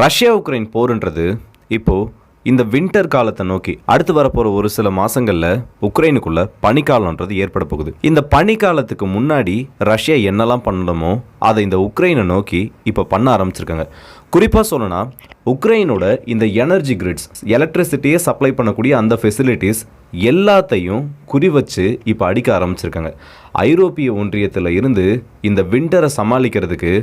Russia Ukraine போருன்றது இப்போது இந்த winter காலத்தை நோக்கி அடுத்து வரப்போகிற ஒரு சில மாதங்களில் உக்ரைனுக்குள்ள பனிக்காலம்ன்றது ஏற்பட போகுது. இந்த பனிக்காலத்துக்கு முன்னாடி ரஷ்யா என்னெல்லாம் பண்ணணுமோ அதை இந்த உக்ரைனை நோக்கி இப்போ பண்ண ஆரம்பிச்சிருக்காங்க. குறிப்பாக சொல்லணும்னா உக்ரைனோட இந்த எனர்ஜி கிரிட்ஸ் எலக்ட்ரிசிட்டியை சப்ளை பண்ணக்கூடிய அந்த ஃபெசிலிட்டிஸ் எல்லாத்தையும் குறி வச்சு இப்போ அடிக்க ஆரம்பிச்சிருக்காங்க. ஐரோப்பிய ஒன்றியத்தில் இருந்து இந்த விண்டரை சமாளிக்கிறதுக்கு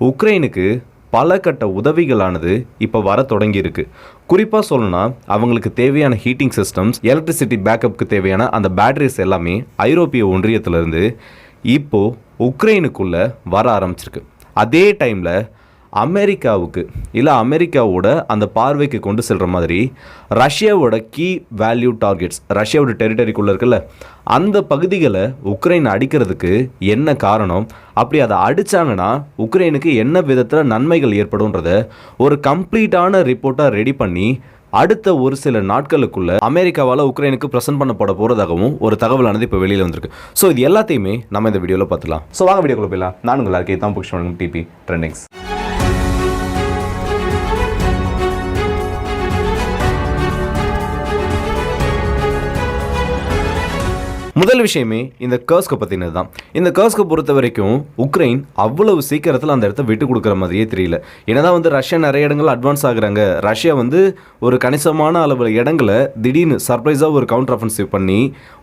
உக்ரைனுக்கு பல கட்ட உதவிகளானது இப்போ வர தொடங்கியிருக்கு. குறிப்பாக சொல்லணும்னா அவங்களுக்கு தேவையான ஹீட்டிங் சிஸ்டம்ஸ் எலக்ட்ரிசிட்டி பேக்கப்புக்கு தேவையான அந்த பேட்டரிஸ் எல்லாமே ஐரோப்பிய ஒன்றியத்திலிருந்து இப்போ உக்ரைனுக்குள்ளே வர ஆரம்பிச்சிருக்கு. அதே டைமில் அமெரிக்காவுக்கு இல்லை அமெரிக்காவோட அந்த பார்வைக்கு கொண்டு செல்கிற மாதிரி ரஷ்யாவோட கீ வேல்யூ டார்கெட்ஸ் ரஷ்யாவோட டெரிட்டரிக்குள்ளே இருக்குல்ல அந்த பகுதிகளை உக்ரைன் அடிக்கிறதுக்கு என்ன காரணம்? அப்படி அதை அடித்தாங்கன்னா உக்ரைனுக்கு என்ன விதத்தில் நன்மைகள் ஏற்படும்ன்றத ஒரு கம்ப்ளீட்டான ரிப்போர்ட்டாக ரெடி பண்ணி அடுத்த ஒரு சில நாட்களுக்குள்ள அமெரிக்காவால் உக்ரைனுக்கு பிரசன்ட் பண்ணப்பட போகிறதாகவும் ஒரு தகவலானது இப்போ வெளியில் வந்திருக்கு. ஸோ இது எல்லாத்தையுமே நம்ம இந்த வீடியோவில் பார்த்துலாம் ஸோ வாங்க வீடியோக்குள்ள போயிடலாம். நான் உங்கள் எல்லாருக்கே தான் புக்ஷன் டிபி ட்ரெண்டிங்ஸ் முதல் விஷயமே இந்த கர்ஸ்கை பற்றினது தான் இந்த கர்ஸ்கை பொறுத்த வரைக்கும் உக்ரைன் அவ்வளவு சீக்கிரத்தில் அந்த இடத்த விட்டு கொடுக்குற மாதிரியே தெரியல. ஏன்னா வந்து ரஷ்யா நிறைய இடங்கள் அட்வான்ஸ் ஆகுறாங்க. ரஷ்யா வந்து ஒரு கணிசமான அளவு இடங்களை திடீர்னு சர்ப்ரைஸாக ஒரு கவுண்டர் அஃபென்சிவ் பண்ணி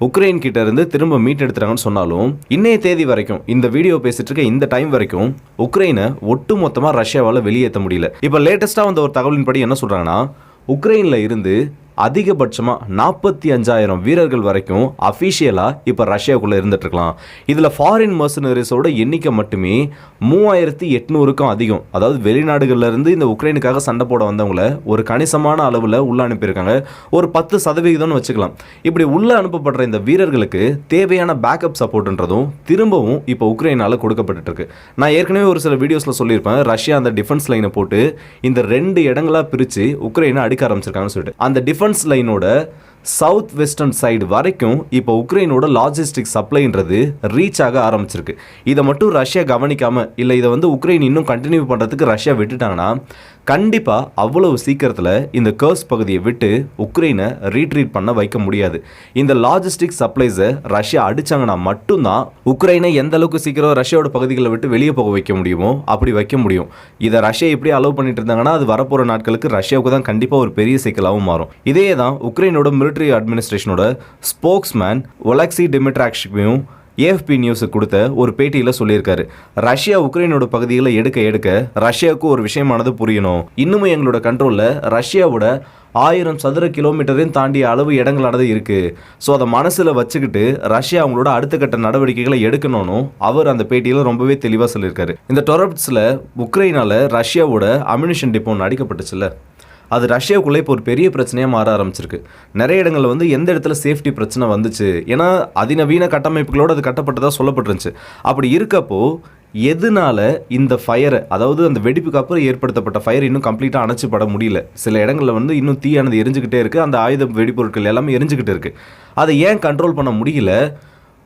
உக்ரைன் கிட்ட இருந்து திரும்ப மீட் எடுத்துறாங்கன்னு சொன்னாலும் இன்னைய தேதி வரைக்கும் இந்த வீடியோ பேசிட்டு இருக்க இந்த டைம் வரைக்கும் உக்ரைனை ஒட்டு மொத்தமாக ரஷ்யாவால் வெளியேற்ற முடியல. இப்போ லேட்டஸ்ட்டாக வந்த ஒரு தகவலின்படி என்ன சொல்கிறாங்கன்னா உக்ரைனில் இருந்து அதிகபட்சமாக நாற்பத்தி அஞ்சாயிரம் வீரர்கள் வரைக்கும் அஃபிஷியலாக இப்போ ரஷ்யாவுக்குள்ளே இருந்துட்டு இருக்கலாம். இதில் ஃபாரின் மர்சனரிஸோட எண்ணிக்கை மட்டுமே மூவாயிரத்தி எட்நூறுக்கும் அதிகம். அதாவது வெளிநாடுகள்ல இருந்து இந்த உக்ரைனுக்காக சண்டை போட வந்தவங்கள ஒரு கணிசமான அளவில் உள்ள அனுப்பியிருக்காங்க. ஒரு பத்து சதவிகிதம்னு வச்சுக்கலாம். இப்படி உள்ள அனுப்பப்படுற இந்த வீரர்களுக்கு தேவையான பேக்கப் சப்போர்ட்ன்றதும் திரும்பவும் இப்போ உக்ரைனால் கொடுக்கப்பட்டுருக்கு நான் ஏற்கனவே ஒரு சில வீடியோஸில் சொல்லியிருப்பேன். ரஷ்யா அந்த டிஃபென்ஸ் லைனை போட்டு இந்த ரெண்டு இடங்களா பிரித்து உக்ரைனை அடிக்க ஆரம்பிச்சிருக்காங்கன்னு சொல்லிட்டு. அந்த டிஃபென்ஸ் லைனோட சவுத் வெஸ்டர்ன் சைடு வரைக்கும் இப்போ உக்ரைனோட லாஜிஸ்டிக் சப்ளைன்றது ரீச் ஆக ஆரம்பிச்சிருக்கு. இதை மட்டும் ரஷ்யா கவனிக்காமல் இல்லை இதை வந்து உக்ரைன் இன்னும் கண்டினியூ பண்ணுறதுக்கு ரஷ்யா விட்டுட்டாங்கன்னா கண்டிப்பாக அவ்வளவு சீக்கிரத்தில் இந்த கர்ஸ் பகுதியை விட்டு உக்ரைனை ரீட்ரீட் பண்ண வைக்க முடியாது. இந்த லாஜிஸ்டிக் சப்ளைஸை ரஷ்யா அடிச்சாங்கன்னா மட்டும்தான் உக்ரைனை எந்த அளவுக்கு சீக்கிரம் ரஷ்யாவோட பகுதிகளை விட்டு வெளியே போக வைக்க முடியுமோ அப்படி வைக்க முடியும். இதை ரஷ்யா எப்படி அலோவ் பண்ணிட்டு இருந்தாங்கன்னா அது வரப்போகிற நாட்களுக்கு ரஷ்யாவுக்கு தான் கண்டிப்பாக ஒரு பெரிய சிக்கலாகவும் மாறும். இதே தான் உக்ரைனோட மிலிட்டரி அட்மினிஸ்ட்ரேஷனோட ஸ்போக்ஸ்மேன் ஒலக்சி டிமிட்ராக்ஷியும் ஏஎஃபி நியூஸுக்கு கொடுத்த ஒரு பேட்டியில் சொல்லியிருக்காரு. ரஷ்யா உக்ரைனோட பகுதிகளை எடுக்க எடுக்க ரஷ்யாவுக்கு ஒரு விஷயமானது புரியணும். இன்னுமும் எங்களோட கண்ட்ரோலில் ரஷ்யாவோட ஆயிரம் சதுர கிலோமீட்டரையும் தாண்டிய அளவு இடங்களானது இருக்குது ஸோ அதை மனசில் வச்சுக்கிட்டு ரஷ்யா அவங்களோட அடுத்த கட்ட நடவடிக்கைகளை எடுக்கணும்னு அவர் அந்த பேட்டியில் ரொம்பவே தெளிவாக சொல்லியிருக்காரு. இந்த டொரப்ஸில் உக்ரைனால் ரஷ்யாவோட அம்யூனிஷன் டிப்போன்னு அடிக்கப்பட்டுச்சுல்ல. அது ரஷ்யாவுக்குள்ளே இப்போ ஒரு பெரிய பிரச்சனையாக மாற ஆரம்பிச்சிருக்கு. நிறைய இடங்களில் வந்து எந்த இடத்துல சேஃப்டி பிரச்சனை வந்துச்சு? ஏன்னா அதிநவீன கட்டமைப்புகளோடு அது கட்டப்பட்டதாக சொல்லப்பட்டிருந்துச்சு. அப்படி இருக்கப்போ எதனால இந்த ஃபயரை அதாவது அந்த வெடிப்புக்கு அப்புறம் ஏற்படுத்தப்பட்ட ஃபயர் இன்னும் கம்ப்ளீட்டாக அணைச்சிப்பட முடியல? சில இடங்களில் வந்து இன்னும் தீயானது எரிஞ்சுக்கிட்டே இருக்குது அந்த ஆயுத வெடிப்பொருட்கள் எல்லாமே எரிஞ்சுக்கிட்டு இருக்குது அதை ஏன் கண்ட்ரோல் பண்ண முடியல?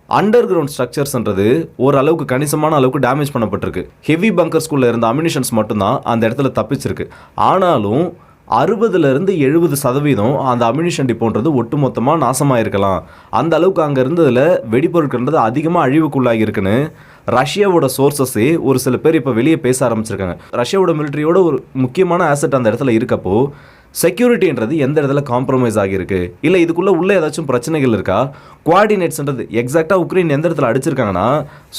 அண்டர் கிரவுண்ட் ஸ்ட்ரக்சர்ஸ்ன்றது ஓரளவுக்கு கணிசமான அளவுக்கு டேமேஜ் பண்ணப்பட்டிருக்கு. ஹெவி பங்கர்ஸ்குள்ளே இருந்த அமினிஷன்ஸ் மட்டும்தான் அந்த இடத்துல தப்பிச்சிருக்கு. ஆனாலும் அறுபதுலேருந்து எழுபது சதவீதம் அந்த அம்யூனிஷன் டிப்போன்றது ஒட்டுமொத்தமாக நாசமாக இருக்கலாம் அந்த அளவுக்கு அங்கே இருந்ததில் வெடிப்பொருட்கள்ன்றது அதிகமாக அழிவுக்குள்ளாகி இருக்குன்னு ரஷ்யாவோட சோர்சஸே ஒரு சில பேர் இப்போ வெளியே பேச ஆரம்பிச்சிருக்காங்க. ரஷ்யாவோட மிலிட்டரியோட ஒரு முக்கியமான ஆசெட் அந்த இடத்துல இருக்கப்போ செக்யூரிட்டின்றது எந்த இடத்துல காம்ப்ரமைஸ் ஆகியிருக்கு? இல்லை இதுக்குள்ளே உள்ளே ஏதாச்சும் பிரச்சனைகள் இருக்கா? குவாடினேட்ஸ்ன்றது எக்ஸாக்டாக உக்ரைன் எந்த இடத்துல அடிச்சிருக்காங்கன்னா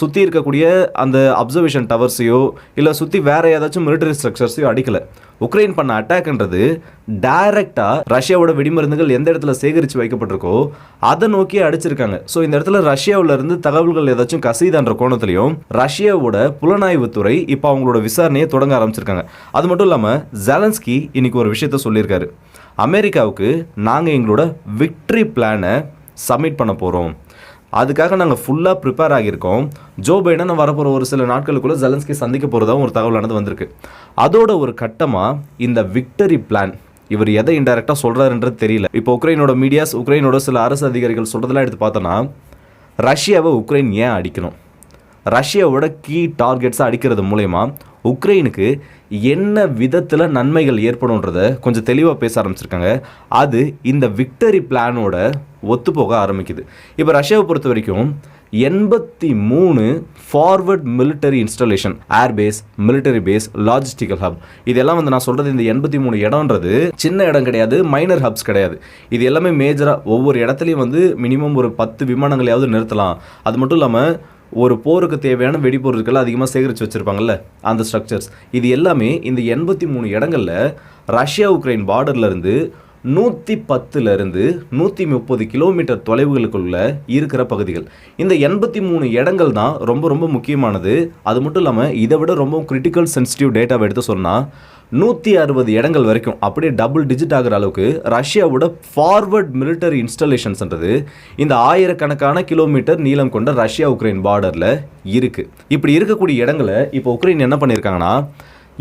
சுற்றி இருக்கக்கூடிய அந்த அப்சர்வேஷன் டவர்ஸையோ இல்லை சுற்றி வேறு ஏதாச்சும் மிலிட்டரி ஸ்ட்ரக்சர்ஸையோ அடிக்கலை. உக்ரைன் பண்ண அட்டாக்ன்றது டைரக்டாக ரஷ்யாவோட வெடிமருந்துகள் எந்த இடத்துல சேகரித்து வைக்கப்பட்டிருக்கோ அதை நோக்கி அடிச்சிருக்காங்க. ஸோ இந்த இடத்துல ரஷ்யாவிலேருந்து தகவல்கள் ஏதாச்சும் கசிதான்ற கோணத்திலையும் ரஷ்யாவோட புலனாய்வுத்துறை இப்போ அவங்களோட விசாரணையை தொடங்க ஆரம்பிச்சிருக்காங்க. அது மட்டும் இல்லாமல் ஜெலன்ஸ்கி இன்னைக்கு ஒரு விஷயத்த சொல்லியிருக்காரு. அமெரிக்காவுக்கு நாங்கள் எங்களோட விக்ட்ரி பிளானை சப்மிட் பண்ண போகிறோம் அதுக்காக நாங்கள் ஃபுல்லாக ப்ரிப்பேர் ஆகியிருக்கோம். ஜோ பைடன் வரப்போகிற ஒரு சில நாட்களுக்குள்ளே ஜெலன்ஸ்கி சந்திக்க போகிறதாகவும் ஒரு தகவலானது வந்திருக்கு. அதோட ஒரு கட்டமாக இந்த விக்டரி பிளான் இவர் எதை இன்டெரக்டாக சொல்கிறாருன்றது தெரியல. இப்போ உக்ரைனோட மீடியாஸ் உக்ரைனோட சில அரசு அதிகாரிகள் சொல்கிறதெல்லாம் எடுத்து பார்த்தோன்னா ரஷ்யாவை உக்ரைன் ஏன் அடிக்கணும்? ரஷ்யாவோட கீ டார்கெட்ஸை அடிக்கிறது மூலயமா உக்ரைனுக்கு என்ன விதத்தில் நன்மைகள் ஏற்படும்ன்றத கொஞ்சம் தெளிவாக பேச ஆரம்பிச்சிருக்காங்க. அது இந்த விக்டரி பிளானோட ஒத்துப்போக ஆரம்பிக்குது. இப்போ ரஷ்யாவை பொறுத்த வரைக்கும் எண்பத்தி மூணு forward military installation airbase military base logistical hub இதெல்லாம் வந்து நான் சொல்கிறது இந்த எண்பத்தி மூணு இடம்ன்றது சின்ன இடம் கிடையாது மைனர் ஹப்ஸ் கிடையாது. இது எல்லாமே மேஜராக ஒவ்வொரு இடத்துலையும் வந்து மினிமம் ஒரு பத்து விமானங்களையாவது நிறுத்தலாம். அது மட்டும் இல்லாமல் ஒரு போருக்கு தேவையான வெடிப்பொருட்களை அதிகமாக சேகரித்து வச்சுருப்பாங்கல்ல அந்த ஸ்ட்ரக்சர்ஸ் இது எல்லாமே இந்த எண்பத்தி மூணு இடங்களில் ரஷ்யா உக்ரைன் பார்டர்லேருந்து நூற்றி பத்துலேருந்து நூற்றி முப்பது கிலோமீட்டர் தொலைவுகளுக்குள்ள இருக்கிற பகுதிகள். இந்த எண்பத்தி மூணு இடங்கள் தான் ரொம்ப ரொம்ப முக்கியமானது. அது மட்டும் இல்லாமல் இதை விட ரொம்ப கிரிட்டிக்கல் சென்சிட்டிவ் டேட்டாவை எடுத்து சொன்னால் நூற்றி அறுபது இடங்கள் வரைக்கும் அப்படியே டபுள் டிஜிட் ஆகிற அளவுக்கு ரஷ்யாவோட ஃபார்வர்ட் மிலிட்டரி இன்ஸ்டலேஷன்ஸ்ன்றது இந்த ஆயிரக்கணக்கான கிலோமீட்டர் நீளம் கொண்ட ரஷ்யா உக்ரைன் பார்டரில் இருக்குது இப்படி இருக்கக்கூடிய இடங்களை இப்போ உக்ரைன் என்ன பண்ணியிருக்காங்கன்னா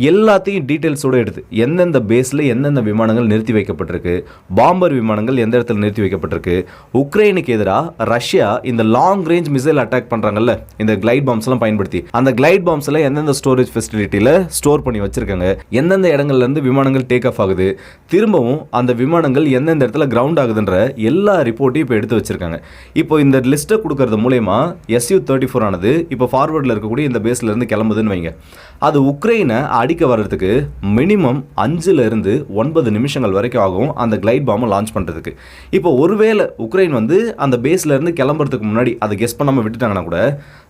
எல்லாத்தையும் டீட்டெயில்ஸோடு எடுத்து எந்தெந்த பேஸில் எந்தெந்த விமானங்கள் நிறுத்தி வைக்கப்பட்டிருக்கு பாம்பர் விமானங்கள் எந்த இடத்துல நிறுத்தி வைக்கப்பட்டிருக்கு உக்ரைனுக்கு எதிராக ரஷ்யா இந்த லாங் ரேஞ்ச் மிசைல் அட்டாக் பண்ணுறாங்கல்ல இந்த கிளைட் பாம்ஸ்லாம் பயன்படுத்தி அந்த கிளைட் பாம்ஸில் எந்தெந்த ஸ்டோரேஜ் ஃபெசிலிட்டியில் ஸ்டோர் பண்ணி வச்சுருக்காங்க எந்தெந்த இடங்கள்லேருந்து விமானங்கள் டேக் ஆஃப் ஆகுது திரும்பவும் அந்த விமானங்கள் எந்தெந்த இடத்துல கிரவுண்ட் ஆகுதுன்ற எல்லா ரிப்போர்ட்டையும் இப்போ எடுத்து வச்சுருக்காங்க. இப்போ இந்த லிஸ்ட்டை கொடுக்கறது மூலயமா எஸ்யூ தேர்ட்டி ஃபோர் ஆனது இப்போ ஃபார்வர்டில் இருக்கக்கூடிய இந்த பேஸ்லேருந்து கிளம்புதுன்னு வைங்க. அது உக்ரைனை அடிக்க வர்றதுக்கு மினிமம் அஞ்சுலேருந்து ஒன்பது நிமிஷங்கள் வரைக்கும் ஆகும் அந்த கிளைட் பாம்பை லான்ச் பண்ணுறதுக்கு இப்போ ஒருவேளை உக்ரைன் வந்து அந்த பேஸ்லேருந்து கிளம்புறதுக்கு முன்னாடி அதை கெஸ் பண்ணாமல் விட்டுட்டாங்கன்னா கூட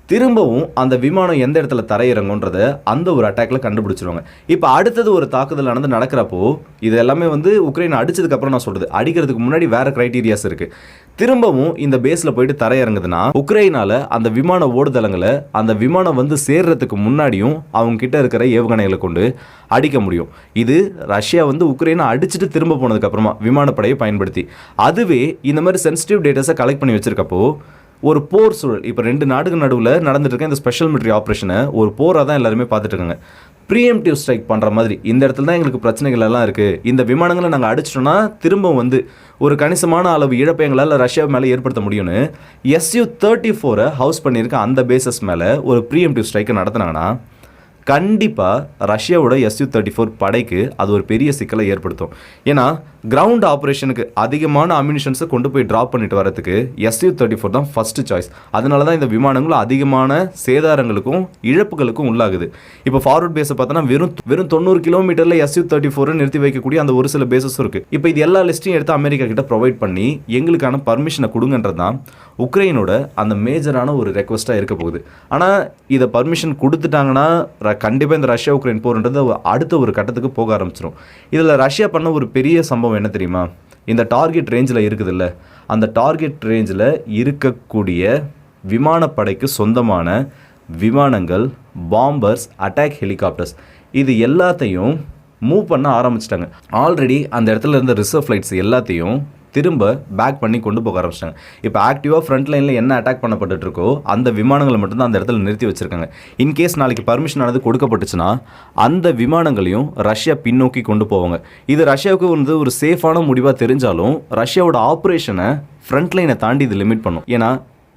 திரும்பவும் அந்த விமானம் எந்த இடத்துல தரையிறங்குன்றத அந்த ஒரு அட்டாக்ல கண்டுபிடிச்சிருவாங்க. இப்போ அடுத்தது ஒரு தாக்குதல் நடந்து நடக்கிறப்போ இது எல்லாமே வந்து உக்ரைன் அடிச்சதுக்கு அப்புறம் நான் சொல்கிறது அடிக்கிறதுக்கு முன்னாடி வேறு க்ரைட்டீரியாஸ் இருக்குது திரும்பவும் இந்த பேஸ்ல போயிட்டு தரையிறங்குதுன்னா உக்ரைனால அந்த விமான ஓடுதளங்களை அந்த விமானம் வந்து சேர்றதுக்கு முன்னாடியும் அவங்க கிட்ட இருக்கிற ஏவுகணைகளை கொண்டு அடிக்க முடியும். இது ரஷ்யா வந்து உக்ரைனை அடிச்சுட்டு திரும்ப போனதுக்கு அப்புறமா விமானப்படையை பயன்படுத்தி. அதுவே இந்த மாதிரி சென்சிட்டிவ் டேட்டாஸை கலெக்ட் பண்ணி வச்சிருக்கப்போ ஒரு போர் சூழல் இப்போ ரெண்டு நாடுகள் நடுவில் நடந்துட்டு இருக்க இந்த ஸ்பெஷல் மிலிட்ரி ஆப்ரேஷனை ஒரு போராக தான் எல்லாருமே பார்த்துட்டு இருக்காங்க. ப்ரீஎம்டிவ் ஸ்ட்ரைக் பண்ணுற மாதிரி. இந்த இடத்துல தான் எங்களுக்கு பிரச்சனைகள் எல்லாம் இருக்குது இந்த விமானங்களை நாங்கள் அடிச்சிட்டோம்னா திரும்ப வந்து ஒரு கணிசமான அளவு இழப்பை எங்களால் ரஷ்யா மேலே ஏற்படுத்த முடியும்னு எஸ்யூ தேர்ட்டி ஃபோரை ஹவுஸ் பண்ணியிருக்க அந்த பேசஸ் மேலே ஒரு ப்ரீஎம்டிவ் ஸ்ட்ரைக்கை நடத்துனாங்கன்னா கண்டிப்பாக ரஷ்யாவோட எஸ்யூ தேர்ட்டி ஃபோர் படைக்கு அது ஒரு பெரிய சிக்கலை ஏற்படுத்தும். ஏன்னா கிரவுண்ட் ஆப்ரேஷனுக்கு அதிகமான அம்யூனிஷன்ஸை கொண்டு போய் ட்ராப் பண்ணிட்டு வரதுக்கு எஸ்யூ தேர்ட்டி ஃபோர் தான் ஃபஸ்ட்டு சாய்ஸ் அதனால தான் இந்த விமானங்களும் அதிகமான சேதாரங்களுக்கும் இழப்புகளுக்கும் உள்ளாகுது. இப்போ ஃபார்வர்ட் பேஸை பார்த்தோன்னா வெறும் வெறும் தொண்ணூறு கிலோமீட்டரில் எஸ்யூ தேர்ட்டி ஃபோர் நிறுத்தி வைக்கக்கூடிய அந்த ஒரு சில பேசஸும் இருக்குது இப்போ இது எல்லா லிஸ்ட்டையும் எடுத்து அமெரிக்கா கிட்ட ப்ரொவைட் பண்ணி எங்களுக்கான பர்மிஷனை கொடுங்கன்றது தான் உக்ரைனோட அந்த மேஜரான ஒரு ரெக்வஸ்ட்டாக இருக்க போகுது. ஆனால் இதை பர்மிஷன் கொடுத்துட்டாங்கன்னா கண்டிப்பாக இந்த ரஷ்யா உக்ரைன் போர்ன்றது அடுத்த ஒரு கட்டத்துக்கு போக ஆரம்பிச்சிடும் இதில் ரஷ்யா பண்ண ஒரு பெரிய சம்பவம் என்ன தெரியுமா? இந்த டார்கெட் ரேஞ்சில் இருக்குதுல்ல அந்த டார்கெட் ரேஞ்சில் இருக்கக்கூடிய விமானப்படைக்கு சொந்தமான விமானங்கள் பாம்பர்ஸ் அட்டாக் ஹெலிகாப்டர்ஸ் இது எல்லாத்தையும் மூவ் பண்ண ஆரம்பிச்சிட்டாங்க. ஆல்ரெடி அந்த இடத்துல இருந்த ரிசர்வ் ஃப்ளைட்ஸ் எல்லாத்தையும் திரும்ப பேக் பண்ணி கொண்டு போக ஆரம்பிச்சிட்டாங்க. இப்போ ஆக்டிவாக ஃப்ரண்ட் லைனில் என்ன அட்டாக் பண்ணப்பட்டுட்டு இருக்கோ அந்த விமானங்களை மட்டும்தான் அந்த இடத்துல நிறுத்தி வச்சிருக்காங்க. இன்கேஸ் நாளைக்கு பர்மிஷன் ஆனது கொடுக்கப்பட்டுச்சுன்னா அந்த விமானங்களையும் ரஷ்யா பின்னோக்கி கொண்டு போவாங்க. இது ரஷ்யாவுக்கு வந்து ஒரு சேஃபான முடிவாக தெரிஞ்சாலும் ரஷ்யாவோட ஆப்ரேஷனை ஃப்ரண்ட் லைனை தாண்டி இது லிமிட் பண்ணும். ஏன்னா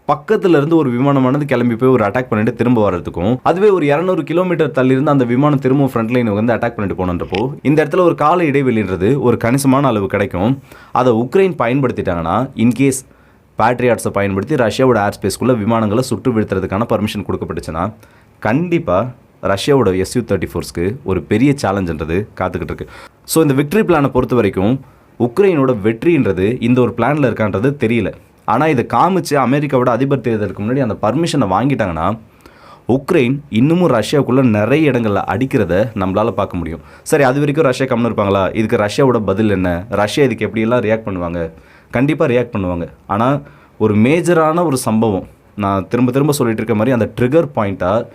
பக்கத்துல இருந்து ஒரு விமானமானது கிளம்பி போய் ஒரு அட்டாக் பண்ணிட்டு திரும்ப வர்றதுக்கும் அதுவே ஒரு இரநூறு கிலோமீட்டர் தள்ளி இருந்து அந்த விமானம் திரும்ப ஃப்ரண்ட் லைன் வந்து அட்டாக் பண்ணிட்டு போனன்றப்போ இந்த இடத்துல ஒரு கால இடைவெளின்றது ஒரு கணிசமான அளவு கிடைக்கும். அதை உக்ரைன் பயன்படுத்திட்டாங்கன்னா இன்கேஸ் பேட்ரியாட்ஸை பயன்படுத்தி ரஷ்யாவோட ஏர் ஸ்பேஸ்க்குள்ளே விமானங்களை சுட்டு வீழ்த்துறதுக்கான பர்மிஷன் கொடுக்கப்பட்டுச்சுன்னா கண்டிப்பாக ரஷ்யாவோட எஸ்யூ தேர்ட்டி ஃபோர்ஸ்க்கு ஒரு பெரிய சேலஞ்சுன்றது காத்துக்கிட்டு இருக்கு. ஸோ இந்த விக்டரி பிளானை பொறுத்த வரைக்கும் உக்ரைனோட வெற்றின்றது இந்த ஒரு பிளானில் இருக்கான்றது தெரியல. ஆனால் இதை காமிச்சு அமெரிக்காவோட அதிபர் தேர்தலுக்கு முன்னாடி அந்த பர்மிஷனை வாங்கிட்டாங்கன்னா உக்ரைன் இன்னமும் ரஷ்யாவுக்குள்ளே நிறைய இடங்களில் அடிக்கிறத நம்மளால் பார்க்க முடியும். சரி அது வரைக்கும் ரஷ்யா கம்னு இருப்பாங்களா? இதுக்கு ரஷ்யாவோட பதில் என்ன? ரஷ்யா இதுக்கு எப்படியெல்லாம் ரியாக்ட் பண்ணுவாங்க? கண்டிப்பாக ரியாக்ட் பண்ணுவாங்க. ஆனால் ஒரு மேஜரான ஒரு சம்பவம் நான் திரும்ப திரும்ப சொல்லிட்டு இருக்க மாதிரி அந்த ட்ரிகர் பாயிண்ட்டாக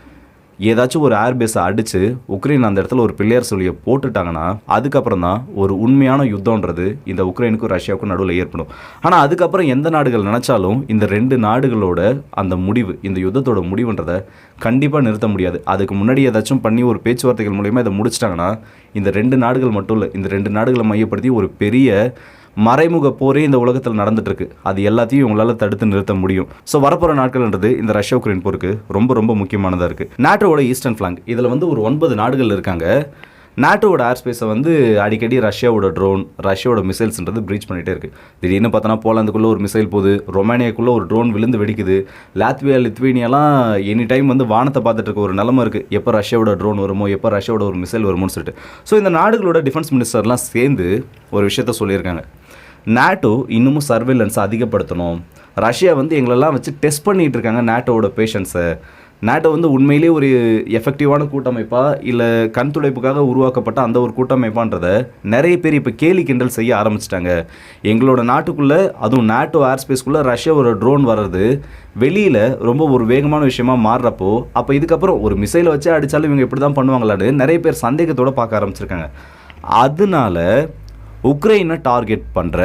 ஏதாச்சும் ஒரு ஏர்பேஸை அடித்து உக்ரைன் அந்த இடத்துல ஒரு பிள்ளையார் சொல்லியை போட்டுட்டாங்கன்னா அதுக்கப்புறம் தான் ஒரு உண்மையான யுத்தம்ன்றது இந்த உக்ரைனுக்கும் ரஷ்யாவுக்கும் நடுவில் ஏற்படும். ஆனால் அதுக்கப்புறம் எந்த நாடுகள் நினச்சாலும் இந்த ரெண்டு நாடுகளோட அந்த முடிவு இந்த யுத்தத்தோட முடிவுன்றதை கண்டிப்பாக நிறுத்த முடியாது. அதுக்கு முன்னாடி ஏதாச்சும் பண்ணி ஒரு பேச்சுவார்த்தைகள் மூலயமா இதை முடிச்சிட்டாங்கன்னா இந்த ரெண்டு நாடுகள் மட்டும் இல்லை இந்த ரெண்டு நாடுகளை மையப்படுத்தி ஒரு பெரிய மறைமுக போரே இந்த உலகத்தில் நடந்துட்டு இருக்கு அது எல்லாத்தையும் இவங்களால தடுத்து நிறுத்த முடியும். ஸோ வரப்போகிற நாட்கள்ன்றது இந்த ரஷ்யா உக்ரைன் போருக்கு ரொம்ப ரொம்ப முக்கியமானதாக இருக்குது நாட்டோட ஈஸ்டர்ன் ஃப்ளாங்க் இதில் வந்து ஒரு ஒன்பது நாடுகள் இருக்காங்க. நாட்டோட ஏர்ஸ்பேஸை வந்து அடிக்கடி ரஷ்யாவோட ட்ரோன் ரஷ்யாவோட மிசைல்ஸ்ன்றது ப்ரீச் பண்ணிகிட்டே இருக்குது திடீர்னு பார்த்தோன்னா போலாந்துக்குள்ளே ஒரு மிசைல் போகுது ரொமானியாக்குள்ளே ஒரு ட்ரோன் விழுந்து வெடிக்குது. லாத்வியா லித்வேனியாலாம் எனி டைம் வந்து வானத்தை பார்த்துட்டு இருக்க ஒரு நிலமை இருக்குது எப்போ ரஷ்யாவோட ட்ரோன் வருமோ எப்போ ரஷ்யாவோட ஒரு மிசைல் வருமோன்னு சொல்லிட்டு. ஸோ இந்த நாடுகளோட டிஃபென்ஸ் மினிஸ்டர்லாம் சேர்ந்து ஒரு விஷயத்த சொல்லியிருக்காங்க. நாட்டோ இன்னமும் சர்வேலன்ஸை அதிகப்படுத்தணும். ரஷ்யா வந்து எங்களெல்லாம் வச்சு டெஸ்ட் பண்ணிகிட்டு இருக்காங்க நேட்டோவோட பேஷன்ஸை நாட்டோ வந்து உண்மையிலேயே ஒரு எஃபெக்டிவான கூட்டமைப்பாக இல்லை கண் துடைப்புக்காக உருவாக்கப்பட்ட அந்த ஒரு கூட்டமைப்பான்றதை நிறைய பேர் இப்போ கேலி கிண்டல் செய்ய ஆரம்பிச்சிட்டாங்க. எங்களோட நாட்டுக்குள்ளே அதுவும் நாட்டோ ஏர் ஸ்பேஸ்க்குள்ளே ரஷ்யா ஒரு ட்ரோன் வர்றது வெளியில் ரொம்ப ஒரு வேகமான விஷயமா மாறுறப்போ அப்போ இதுக்கப்புறம் ஒரு மிசைலை வச்சு அடித்தாலும் இவங்க இப்படி தான் பண்ணுவாங்களான்னு நிறைய பேர் சந்தேகத்தோட பார்க்க ஆரம்பிச்சிருக்காங்க. அதனால உக்ரைனை டார்கெட் பண்ணுற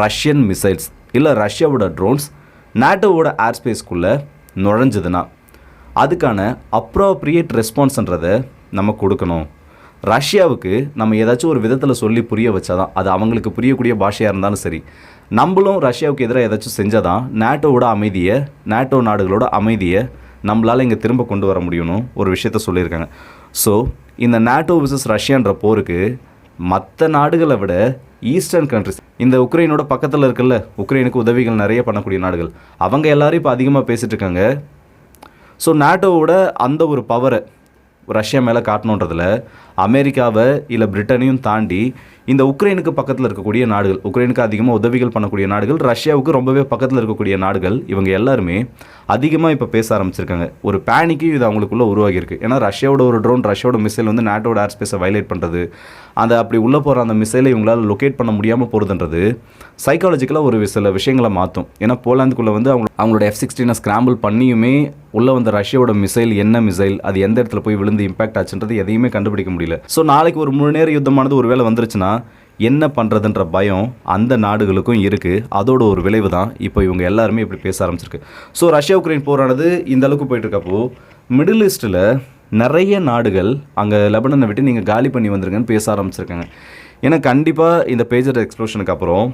ரஷ்யன் மிசைல்ஸ் இல்லை ரஷ்யாவோட ட்ரோன்ஸ் நாட்டோவோட ஏர் ஸ்பேஸ்க்குள்ளே நுழைஞ்சதுன்னா அதுக்கான அப்ரோப்ரியேட் ரெஸ்பான்ஸ்ன்றதை நம்ம கொடுக்கணும். ரஷ்யாவுக்கு நம்ம ஏதாச்சும் ஒரு விதத்தில் சொல்லி புரிய வச்சாதான் அது அவங்களுக்கு புரியக்கூடிய பாஷையாக இருந்தாலும் சரி நம்மளும் ரஷ்யாவுக்கு எதிராக ஏதாச்சும் செஞ்சாதான் நாட்டோவோட அமைதியை நாட்டோ நாடுகளோட அமைதியை நம்மளால் இங்கே திரும்ப கொண்டு வர முடியும்னு ஒரு விஷயத்த சொல்லியிருக்காங்க. ஸோ இந்த நாட்டோ விசஸ் ரஷ்யான்ற போருக்கு மற்ற நாடுகளை விட ஈஸ்டர்ன் கண்ட்ரிஸ் இந்த உக்ரைனோட பக்கத்தில் இருக்குல்ல உக்ரைனுக்கு உதவிகள் நிறைய பண்ணக்கூடிய நாடுகள் அவங்க எல்லாரும் இப்போ அதிகமாக பேசிட்டு இருக்காங்க. ஸோ நாட்டோவோட அந்த ஒரு பவரை ரஷ்யா மேலே காட்டணுன்றதில் அமெரிக்காவை இல்லை பிரிட்டனையும் தாண்டி இந்த உக்ரைனுக்கு பக்கத்தில் இருக்கக்கூடிய நாடுகள் உக்ரைனுக்கு அதிகமாக உதவிகள் பண்ணக்கூடிய நாடுகள் ரஷ்யாவுக்கு ரொம்பவே பக்கத்தில் இருக்கக்கூடிய நாடுகள் இவங்க எல்லாருமே அதிகமாக இப்போ பேச ஆரம்பிச்சிருக்காங்க. ஒரு பேனிக்கு இது அவங்களுக்குள்ள உருவாகியிருக்கு. ஏன்னா ரஷ்யாவோட ஒரு ட்ரோன் ரஷ்யாவோட மிசைல் வந்து நாட்டோட ஏர் ஸ்பேஸை வைலேட் பண்ணுறது அந்த அப்படி உள்ளே போகிற அந்த மிசைலை இவங்களால் லொக்கேட் பண்ண முடியாமல் போகிறதுன்றது சைக்காலஜிக்கலாக ஒரு சில விஷயங்களை மாற்றும் ஏன்னா போலாந்துக்குள்ளே வந்து அவங்க அவங்களோட எஃப் சிக்ஸ்டீனை ஸ்கிராம்பிள் பண்ணியுமே உள்ளே வந்த ரஷ்யாவோட மிசைல் என்ன மிசைல் அது எந்த இடத்துல போய் விழுந்து இம்பாக்ட் ஆச்சுன்றது எதையுமே கண்டுபிடிக்க முடியும் முடியல. ஸோ நாளைக்கு ஒரு முழு நேர யுத்தமானது ஒரு வேலை வந்துருச்சுன்னா என்ன பண்ணுறதுன்ற பயம் அந்த நாடுகளுக்கும் இருக்குது அதோட ஒரு விளைவு தான் இப்போ இவங்க எல்லாருமே இப்படி பேச ஆரம்பிச்சிருக்கு. ஸோ ரஷ்யா உக்ரைன் போரானது இந்த அளவுக்கு போயிட்டுருக்கப்போ மிடில் ஈஸ்ட்டில் நிறைய நாடுகள் அங்கே லெபனனை விட்டு நீங்கள் காலி பண்ணி வந்திருங்கன்னு பேச ஆரம்பிச்சிருக்காங்க. ஏன்னா கண்டிப்பாக இந்த பேஜர் எக்ஸ்ப்ளோஷனுக்கு அப்புறம்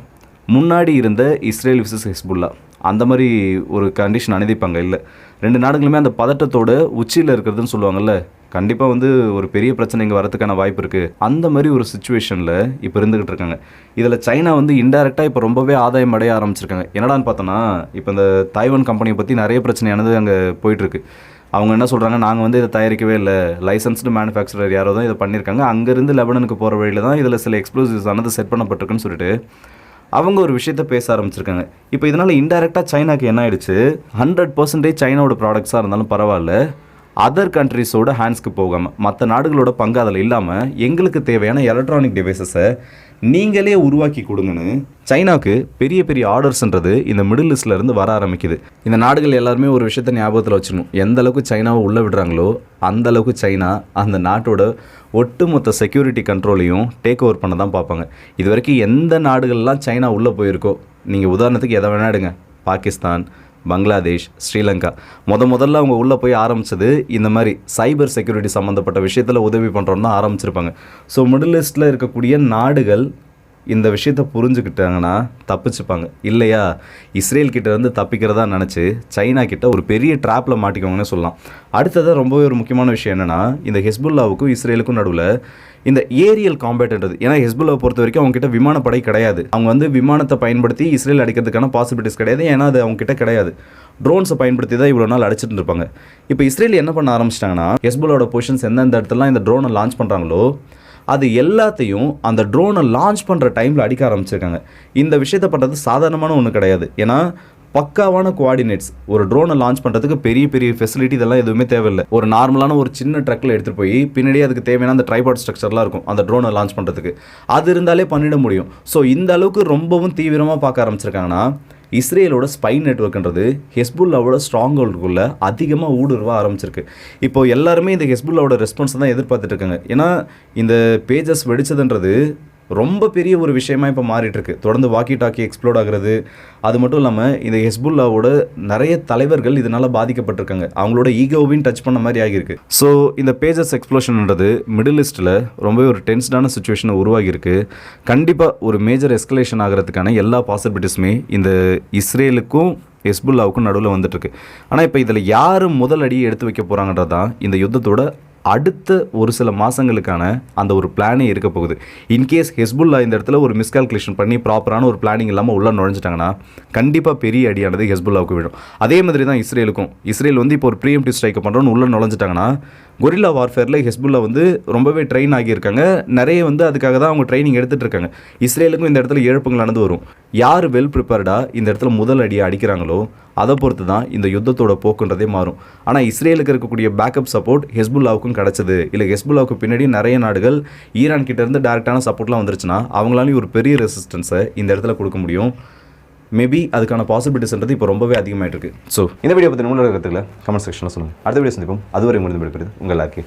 முன்னாடி இருந்த இஸ்ரேல் விசஸ் ஹிஸ்புல்லா அந்த மாதிரி ஒரு கண்டிஷன் அனுதிப்பாங்க இல்லை. ரெண்டு நாடுகளுமே அந்த பதட்டத்தோட உச்சியில் இருக்கிறதுன்னு சொல்லுவாங்கல்ல கண்டிப்பாக வந்து ஒரு பெரிய பிரச்சனை இங்கே வரதுக்கான வாய்ப்பு இருக்குது அந்த மாதிரி ஒரு சுச்சுவேஷனில் இப்போ இருந்துக்கிட்டு இருக்காங்க. இதில் சைனா வந்து இன்டெரக்டாக இப்போ ரொம்பவே ஆதாயம் அடைய ஆரம்பிச்சிருக்காங்க. என்னடான்னு பார்த்தோன்னா இப்போ இந்த தாய்வான் கம்பெனியை பற்றி நிறைய பிரச்சனையானது அங்கே போயிட்டுருக்கு அவங்க என்ன சொல்கிறாங்க நாங்கள் வந்து இதை தயாரிக்கவே இல்லை. லைசன்ஸ்டு மேனுஃபேக்சரர் யாரோ தான் இதை பண்ணியிருக்காங்க. அங்கேருந்து லெபனனுக்கு போகிற வழியில் தான் இதில் சில எக்ஸ்ப்ளோசிவ்ஸ் ஆனது செட் பண்ணப்பட்டிருக்குன்னு சொல்லிட்டு அவங்க ஒரு விஷயத்த பேச ஆரம்பிச்சிருக்காங்க. இப்போ இதனால் இன்டெரக்டாக சைனாக்கு என்ன ஆயிடுச்சு? ஹண்ட்ரட் பர்சன்டேஜ் சைனாவோட ப்ராடக்ட்ஸாக இருந்தாலும் பரவாயில்ல. அதர் கண்ட்ரிஸோட ஹேண்ட்ஸ்க்கு போகாமல் மற்ற நாடுகளோட பங்கு அதில் இல்லாமல் எங்களுக்கு தேவையான எலக்ட்ரானிக் டிவைசஸை நீங்களே உருவாக்கி கொடுங்கன்னு சைனாவுக்கு பெரிய பெரிய ஆர்டர்ஸ்ன்றது இந்த மிடில் லிஸ்ட்லேருந்து வர ஆரம்பிக்குது. இந்த நாடுகள் எல்லாருமே ஒரு விஷயத்த ஞாபகத்தில் வச்சுக்கணும் எந்த அளவுக்கு சைனாவை உள்ளே விடுறாங்களோ அந்த அளவுக்கு சைனா அந்த நாட்டோட ஒட்டுமொத்த செக்யூரிட்டி கண்ட்ரோலையும் டேக் ஓவர் பண்ண தான் பார்ப்பாங்க. இது வரைக்கும் எந்த நாடுகள்லாம் சைனா உள்ளே போயிருக்கோ நீங்கள் உதாரணத்துக்கு எதை வேணா எடுங்க. பாகிஸ்தான் பங்களாதேஷ் ஸ்ரீலங்கா. முத முதல்ல அவங்க உள்ளே போய் ஆரம்பிச்சது இந்த மாதிரி சைபர் செக்யூரிட்டி சம்மந்தப்பட்ட விஷயத்தில் உதவி பண்ணுறோன்னு தான் ஆரம்பிச்சிருப்பாங்க. ஸோ மிடில் ஈஸ்ட்டில் இருக்கக்கூடிய நாடுகள் இந்த விஷயத்தை புரிஞ்சுக்கிட்டாங்கன்னா தப்பிச்சுப்பாங்க. இல்லையா? இஸ்ரேல் கிட்ட இருந்து தப்பிக்கிறதா நினச்சி சைனா கிட்ட ஒரு பெரிய ட்ராப்பில் மாட்டிக்கோங்கன்னு சொல்லலாம். அடுத்ததாக ரொம்பவே ஒரு முக்கியமான விஷயம் என்னென்னா இந்த ஹெஸ்புல்லாவுக்கும் இஸ்ரேலுக்கும் நடுவில் இந்த ஏரியல் காம்பேட்ன்றது ஏன்னா ஹெஸ்புல்லா பொறுத்த வரைக்கும் அவங்க கிட்ட விமானப்படை கிடையாது. அவங்க வந்து விமானத்தை பயன்படுத்தி இஸ்ரேல் அடிக்கிறதுக்கான பாசிபிலிட்டிஸ் கிடையாது. ஏன்னா அது அவங்க கிட்ட கிடையாது ட்ரோன்ஸை பயன்படுத்தி தான் இவ்வளோ நாள் அடிச்சிட்டு இருப்பாங்க இப்போ இஸ்ரேல் என்ன பண்ண ஆரம்பிச்சிட்டாங்கன்னா ஹெஸ்புல்லோட பொசிஷன்ஸ் எந்தெந்த இடத்துலலாம் இந்த ட்ரோனை லான்ச் பண்ணுறாங்களோ அது எல்லாத்தையும் அந்த ட்ரோனை லான்ச் பண்ணுற டைமில் அடிக்க ஆரம்பிச்சிருக்காங்க. இந்த விஷயத்தை பண்ணுறது சாதாரணமான ஒன்று கிடையாது. ஏன்னா பக்காவான கோஆர்டினேட்ஸ் ஒரு ட்ரோனை லான்ச் பண்ணுறதுக்கு பெரிய பெரிய ஃபெசிலிட்டி இதெல்லாம் எதுவுமே தேவையில்லை. ஒரு நார்மலான ஒரு சின்ன ட்ரக்கில் எடுத்துகிட்டு போய் பின்னாடியே அதுக்கு தேவையான அந்த ட்ரைபாட் ஸ்ட்ரக்சர்லாம் இருக்கும் அந்த ட்ரோனை லான்ச் பண்ணுறதுக்கு அது இருந்தாலே பண்ணிட முடியும். ஸோ இந்த அளவுக்கு ரொம்பவும் தீவிரமாக பார்க்க ஆரம்பிச்சிருக்காங்கன்னா இஸ்ரேலோட ஸ்பை நெட்ஒர்க்ன்றது ஹெஸ்புல்லாவோட ஸ்ட்ராங் ஹோல்டுக்குள்ளே அதிகமாக ஊடுருவ ஆரம்பிச்சிருக்கு. இப்போ எல்லாருமே இந்த ஹெஸ்புல்லாவோட ரெஸ்பான்ஸ் தான் எதிர்பார்த்துட்டு இருக்காங்க. ஏன்னா இந்த பேஜஸ் வெடிச்சதுன்றது ரொம்ப பெரிய ஒரு விஷயமா இப்போ மாறிட்டுருக்கு. தொடர்ந்து வாக்கி டாக்கி எக்ஸ்ப்ளோர்ட் ஆகுறது. அது மட்டும் இல்லாமல் இந்த ஹெஸ்புல்லாவோட நிறைய தலைவர்கள் இதனால் பாதிக்கப்பட்டிருக்காங்க. அவங்களோட ஈகோவையும் டச் பண்ண மாதிரி ஆகியிருக்கு. ஸோ இந்த பேஜஸ் எக்ஸ்ப்ளோஷன்ன்றது மிடில் ஈஸ்ட்டில் ரொம்பவே ஒரு டென்ஸ்டான சுச்சுவேஷனை உருவாகியிருக்கு. கண்டிப்பாக ஒரு மேஜர் எஸ்கலேஷன் ஆகிறதுக்கான எல்லா பாசிபிலிட்டிஸுமே இந்த இஸ்ரேலுக்கும் ஹெஸ்புல்லாவுக்கும் நடுவில் வந்துட்டுருக்கு. ஆனால் இப்போ இதில் யார் முதல் அடியை எடுத்து வைக்க போகிறாங்கன்றது தான் இந்த யுத்தத்தோட அடுத்த ஒரு சில மாதங்களுக்கான அந்த ஒரு பிளானே இருக்க போகுது. இன்கேஸ் ஹெஸ்புல்லா இந்த இடத்துல ஒரு மிஸ்கால்குலேஷன் பண்ணி ப்ராப்பரான ஒரு பிளானிங் இல்லாமல் உள்ளே நுழைஞ்சிட்டாங்கன்னா கண்டிப்பாக பெரிய அடியானது ஹெஸ்புல்லாவுக்கு விடும் அதே மாதிரி தான் இஸ்ரேலுக்கும். இஸ்ரேல் வந்து இப்போ ஒரு ப்ரீஎம்டி ஸ்ட்ரைக் பண்ணுறோன்னு உள்ளே நுழைஞ்சிட்டாங்கன்னா கொரில்லா வார்ஃபேரில் ஹெஸ்புல்லா வந்து ரொம்பவே ட்ரெயின் ஆகியிருக்காங்க. நிறைய வந்து அதுக்காக தான் அவங்க ட்ரைனிங் எடுத்துகிட்டு இருக்காங்க இஸ்ரேலுக்கும் இந்த இடத்துல இழப்புகள் நடந்து வரும். யார் வெல் ப்ரிப்பேர்டாக இந்த இடத்துல முதல் அடியை அடிக்கிறாங்களோ அதை பொறுத்து தான் இந்த யுத்தத்தோட போக்குன்றதே மாறும். ஆனால் இஸ்ரேலுக்கு இருக்கக்கூடிய பேக்கப் சப்போர்ட் ஹெஸ்புல்லாவுக்கும் கிடச்சிது. இல்லை ஹெஸ்புல்லாவுக்கு பின்னாடி நிறைய நாடுகள் ஈரான் கிட்டேருந்து டேரெக்டான சப்போர்ட்லாம் வந்துருச்சுன்னா அவங்களாலையும் ஒரு பெரிய ரெசிஸ்டன்ஸை இந்த இடத்துல கொடுக்க முடியும். மேபி அதுக்கான பாசிபிலிட்டிஸ்ன்றது இப்போ ரொம்பவே அதிகமாயிட்டு இருக்கு ஸோ இந்த வீடியோ பற்றி உங்களோட கருத்துக்களை கமெண்ட் செக்ஷனில் சொல்லுங்கள் அடுத்த வீடியோ சந்திப்போம். அதுவரை முடிந்து விடுக்கிறது உங்கள் எல்லாருக்கே